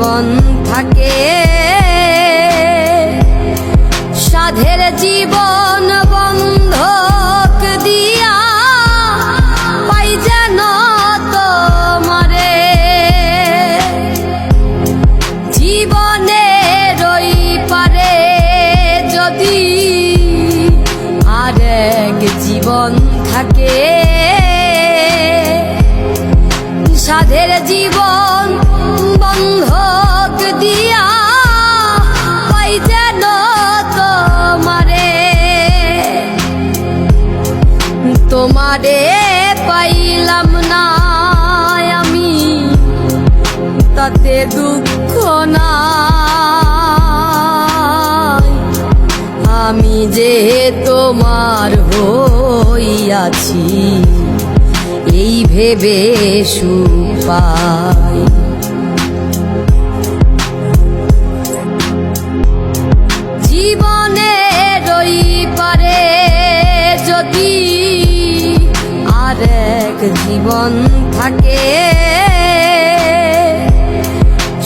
জীবন থাকে। সাধের জীবন বন্ধক দিয়া পাই যেন তোমারে। জীবনে রই পারে যদি আরেক জীবন থাকে। সাধের জীবন বন্ধক দিয়া পাই যেন তোমারে। তোমারে পাইলাম না আমি, তাতে দুঃখ নাই। আমি যে তোমার হইয়াছি, এই ভেবে সুপাই জীবন থাকে।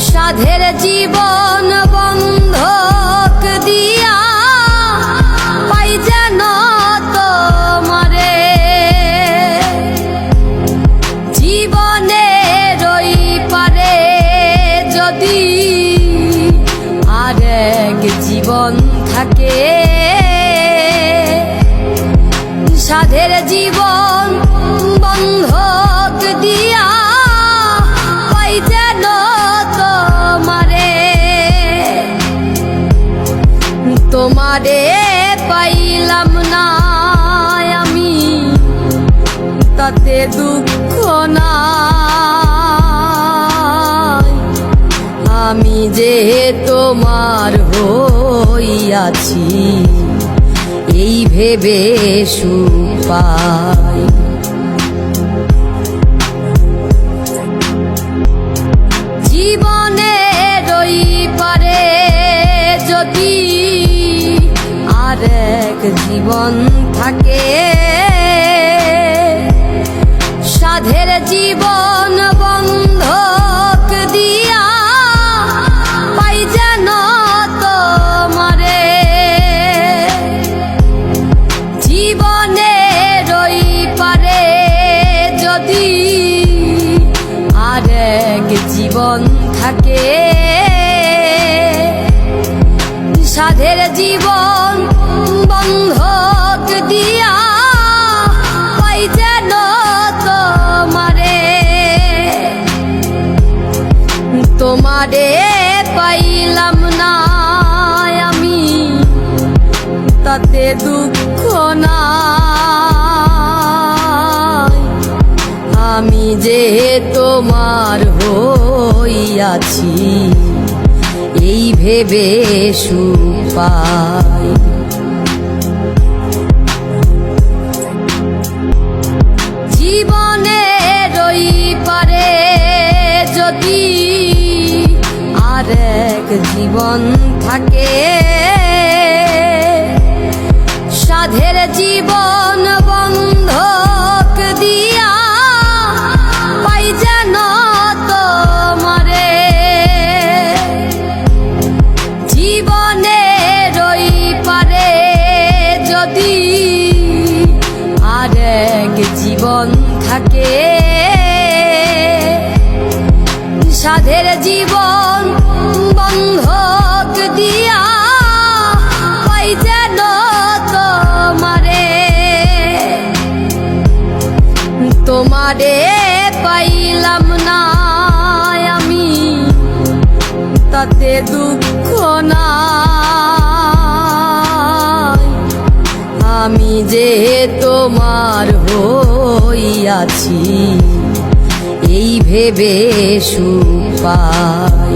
সাধের জীবন বন্ধক দিয়া পাই যেন তোমারে। জীবনে রই পারে যদি আরেক জীবন থাকে। সাধের জীবন বন্ধক দিয়া পাই যেন তোমারে। তোমারে পাইলাম না আমি, তাতে দুঃখ নাই। আমি যে তোমার হইয়াছি, এই ভেবে সুপাই আরেক জীবন থাকে। সাধের জীবন বন্ধক দিয়া জীবনে পারে যদি আরেক জীবন থাকে। সাধের জীবন বন্ধক দিয়া যেন তোমারে। তোমারে পাইলাম না আমি, তাতে দুঃখ নাই। আমি যে তোমার হইয়াছি। ভেবে সুপাই জীবনে রই পারে যদি আরেক জীবন থাকে সাধের জীবন জীবন থাকে। সাধের জীবন বন্ধক দিয়া যেন তোমারে। তোমারে পাইলাম না আমি, তাতে দুঃখ নাই। আমি যে তোমার হইয়াছি এই ভেবে সুপাই